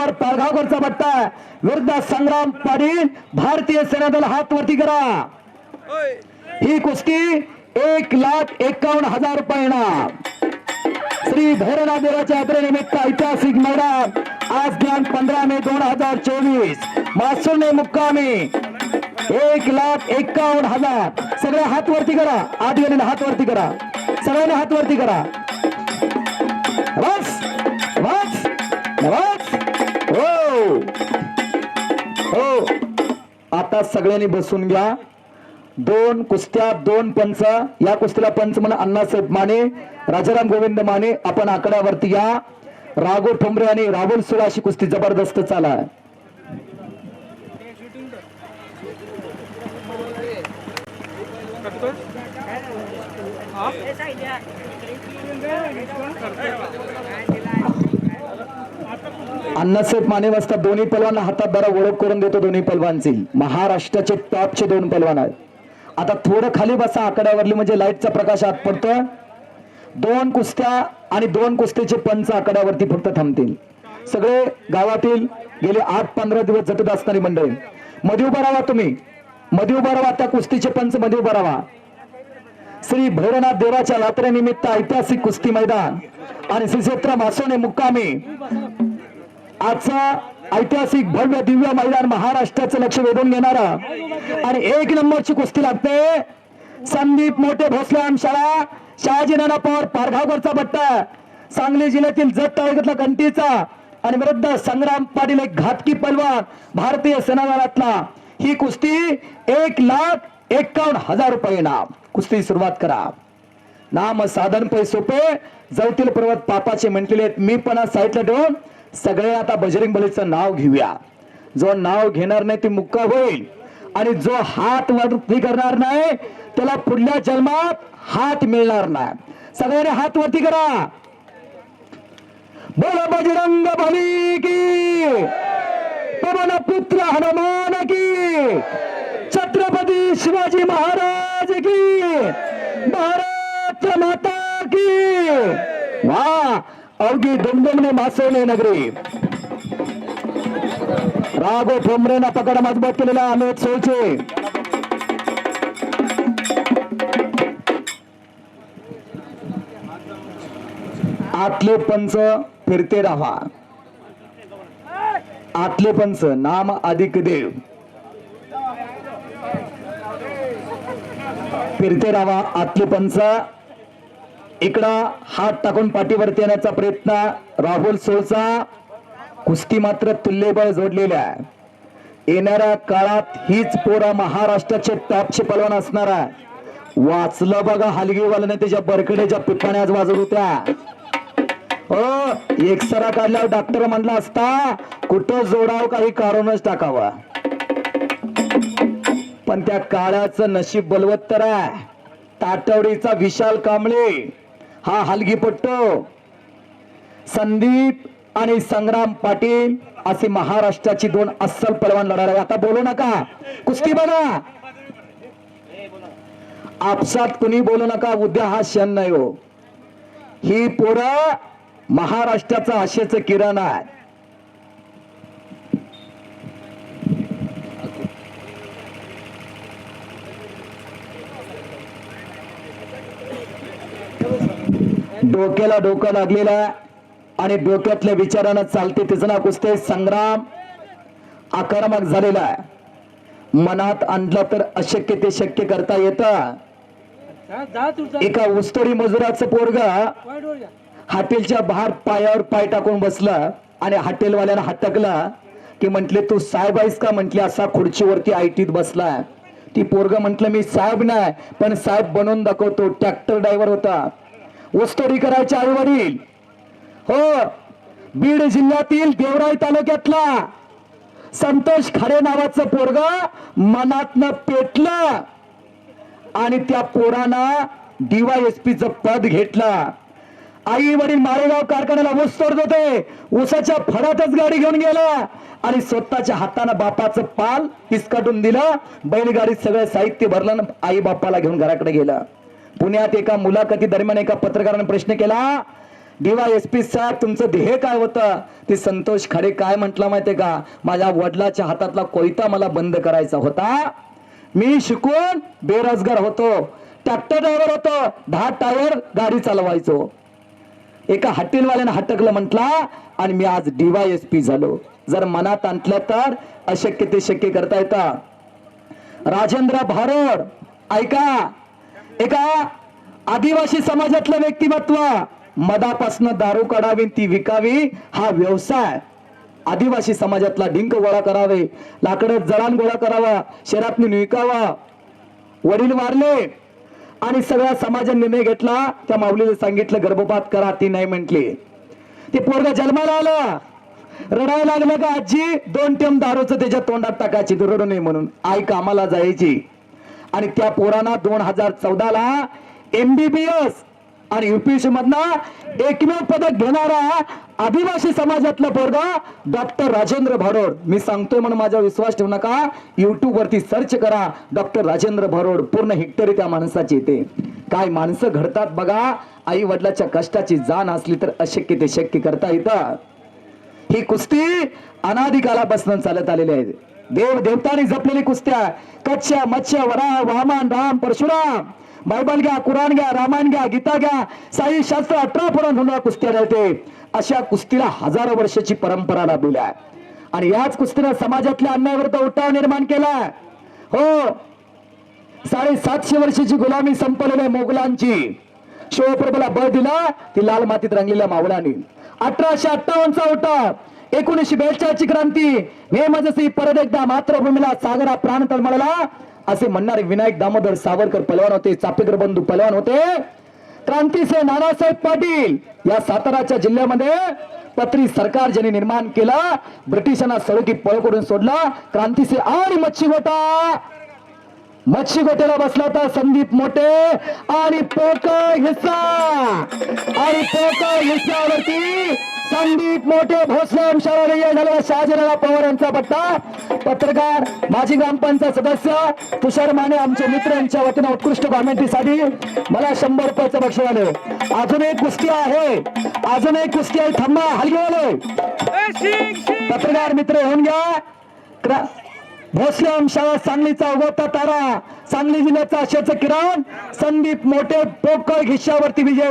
Power पालघावकरचा बट्टा विरुद्ध संग्राम पाटील भारतीय सेनादल हात वरती करा. ही कुस्ती एक लाख एकावन्न हजार रुपये श्री भैरवनाथ देवाच्या यात्रेनिमित्त ऐतिहासिक मेळा आज दिनांक पंधरा मे दोन हजार चोवीस. मासुने मुक्कामी. एक लाख एकावन्न हजार. सगळे हात वरती करा. आत हात वरती करा. सगळ्यांनी हात वरती करा. बस बस बस. आता सगळ्यांनी बसून घ्या. दोन कुस्त्या दोन पंच. या कुस्तीला पंच म्हणून अण्णासाहेब माने राजाराम गोविंद माने आपण आकड्यावरती या. राघव ठोंबरे आणि राहुल सुरा अशी कुस्ती जबरदस्त चाला अण्णासाहेब माने वाजता दोन्ही पलवांना हातात बरा ओळख करून देतो दोन्ही पलवानची महाराष्ट्राचे टॉपचे दोन पलवान आहेत. आता थोडं खाली बसा आकड्यावरली म्हणजे लाईटचा प्रकाश आत पडतोय. दोन कुस्त्या आणि दोन कुस्त्याचे पंच आकड्यावरती फक्त थांबतील. सगळे गावातील गेले आठ पंधरा दिवस जटत असणारी मंडळी मध्ये उभा राहा तुम्ही. मध्ये उभा राहा त्या कुस्तीचे पंच मध्ये उभा राहा. श्री भैरनाथ देवाच्या यात्रेनिमित्त ऐतिहासिक कुस्ती मैदान आणि श्री क्षेत्र मासोने मुक्कामी आजचा ऐतिहासिक भव्य दिव्य मैदान महाराष्ट्राचं लक्ष वेधून घेणारा आणि एक नंबरची कुस्ती लागते. संदीप मोठे भोसले शाळा शहाजी नाना पवार पारघावरचा बट्टा सांगली जिल्ह्यातील जत तालुक्यातला कंटीचा आणि विरुद्ध संग्राम पाटील एक घातकी पलवान भारतीय सेनादलातला. ही कुस्ती एक लाख एकावन्न हजार रुपये नाम कुस्ती सुरुवात करा. नाम साधन पै सोपे. जवतील पर्वत पापाचे म्हटलेले आहेत. मी पण आज साईडला ठेवून सगळे आता बजरंग बलीचं नाव घेऊया. जो नाव घेणार नाही ती मुक्का होईल. आणि जो हात वरती करणार नाही त्याला पुढल्या जन्मात हात मिळणार नाही. सगळ्यांनी हात वरती करा. बोला बजरंग बली की. पवन पुत्र हनुमान की. छत्रपती शिवाजी महाराज की. भारत माता की. वा अवघी दुमदुमने मासवले नगरी. राघो ठोंबरेनं पकड मजबूत केलेला अमित सोळचे. आतले पंच फिरते राहा. आतले पंच नाम अधिक देव. फिरते राहा आतले पंच. इकडं हात टाकून पाठीवरती येण्याचा प्रयत्न राहुल सोळचा कुस्ती मात्र तुल्यबळ जोडलेल्या आहे. येणाऱ्या काळात हीच पोरा महाराष्ट्राचे टॉपचे पलवान असणार आहे. वाचलं बघा हलगीवाल्याने त्याच्या बरकड्याच्या पिठाने आज वाजत होत्या. हो एक्सरा काढल्यावर डॉक्टर म्हणला असता कुठं जोडाव काही कारणच टाकावा. पण त्या काळाचं नशीब बलवत्तर आहे. ताटवडीचा विशाल कांबळे. हा हलगीपट्टू संदीप आणि संग्राम पाटील असे महाराष्ट्राची दोन अस्सल पलवान लढणार आहे आता बोलू नका. कुस्ती बघा. आपसात कुणी बोलू नका. उद्या हा क्षण नाही हो. ही पोरं महाराष्ट्राचं आशेचं किरण आहे. डोक्याला डोकं लागलेलं आहे आणि डोक्यातल्या विचारानं चालते तिचं ना कुस्ते. संग्राम आक्रमक झालेला आहे. मनात आणलं तर अशक्य ते शक्य करता येतं. एका उस्तोरी मजुराचं पोरग हॉटेलच्या बाहेर पायावर पाय टाकून बसला आणि हॉटेलवाल्यानं हटकला की म्हंटले तू साहेब आहेस का? म्हटले असा खुर्चीवरती आयटीत बसलाय ती पोरग म्हंटल मी साहेब नाही पण साहेब बनवून दाखवतो. ट्रॅक्टर ड्रायव्हर होता. वस्तोडी करायचे आई वडील. हो बीड जिल्ह्यातील देवराई तालुक्यातला संतोष खरे नावाचं पोरग मनातनं पेटलं आणि त्या पोरानं डीवायएसपीचं पद घेतलं. आई वडील मारेगाव कारखान्याला ऊस तोडत होते. ऊसाच्या फडातच गाडी घेऊन गेला आणि स्वतःच्या हातानं बापाचं पाल पिसकाटून दिलं. बैलगाडीत सगळं साहित्य भरलं आई बापाला घेऊन घराकडे गेलं. पुण्यात एका मुलाखती दरम्यान एका पत्रकारानं प्रश्न केला डीवाय एस पी साहेब तुमचं ध्येय काय होतं? ते संतोष खरे काय म्हटलं माहितीये का? माझ्या वडिलाच्या हातातला कोयता मला बंद करायचा होता. मी शिकून बेरोजगार होतो. ट्रॅक्टर ड्रायव्हर होतो. दहा टायर गाडी चालवायचो. एका हॉटेलवाल्यानं हटकलं म्हटला आणि मी आज डीवाय एस पी झालो. जर मनात आणलं तर अशक्य ते शक्य करता येतं. राजेंद्र भारोड ऐका. एका आदिवासी समाजातलं व्यक्तिमत्व मधापासनं दारू काढावी ती विकावी हा व्यवसाय आदिवासी समाजातला डिंक गोळा करावे लाकडं जळान गोळा करावा शहरात विकावा वडील वारले आणि सगळ्या समाजाने निर्णय घेतला. त्या माऊलीने सांगितलं गर्भपात करा ती नाही म्हटली. ते पोरग जन्माला आलं. रडायला लागलं का आजी? दोन टेम दारूचं त्याच्या तोंडात टाकायची तू रडू नये म्हणून. आई कामाला जायची. आणि त्या पोरांना दोन हजार चौदाला एमबीबीएस आणि युपीएससी मधनं एकमेव पदक घेणारा आदिवासी समाजातला पोरगा डॉक्टर राजेंद्र भारोड. मी सांगतोय म्हणून माझा विश्वास ठेवू नका. युट्यूब वरती सर्च करा डॉक्टर राजेंद्र भारोड. पूर्ण हेक्टरी त्या माणसाची येते काय माणसं घडतात बघा. आई वडिलाच्या कष्टाची जाण असली तर अशक्य ते शक्य करता येतं. ही कुस्ती अनादिकालापासून चालत आलेली आहे. देव देवतांनी जपलेली कुस्त्या. कच्छ मत्स्य वरा वामन राम परशुराम. बायबल घ्या कुराण घ्या रामायण घ्या गीता घ्या. साई शास्त्र अठरा पुराण होणार कुस्त्या राहते अशा कुस्तीला हजारो वर्षाची परंपरा लाभलेली आहे. आणि याच कुस्तीनं समाजातल्या अन्यायाविरुद्ध उठाव निर्माण केला हो. साडेसातशे वर्षाची गुलामी संपलेल्या मोगलांची. शिवप्रभूला बळ दिला ती लाल मातीत रंगलेल्या मावळांनी. अठराशे अठ्ठावन्नचा उठाव. एकोणीशे बेचाळीसची क्रांती. नेमजसी परत एकदा मातृभूमीला सागरा प्राण तळमळला असे म्हणणारे विनायक दामोदर सावरकर पलवान होते चापेकर बंधू पलवान होते. क्रांतीचे नानासाहेब पाटील या साताराच्या जिल्ह्यामध्ये पत्री सरकार ज्यांनी निर्माण केलं ब्रिटिशांना सडकी पळ करून सोडला क्रांतीचे आणि मच्छी होता मच्छी गोट्याला बसला होता संदीप मोठे आणि पोक हिस्सा. आणि पोक हिस्सावरती संदीप मोठे भोसले अंशाला झालेला शहाजीराव पवार यांचा पट्टा. पत्रकार माजी ग्रामपंचायत सदस्य तुषार माने आमचे मित्र यांच्या वतीनं उत्कृष्ट कॉमेंट्रीसाठी मला शंभर रुपयाचं बक्षीस आले. अजून एक कुस्ती आहे. अजून एक कुस्ती आहे. थांबा हलगे पत्रकार मित्र होऊन घ्या. भोसले शाळा सांगलीचा उगवता तारा सांगली जिल्ह्याचा अशाचं किरण संदीप मोठे पोकळ घिशावरती विजय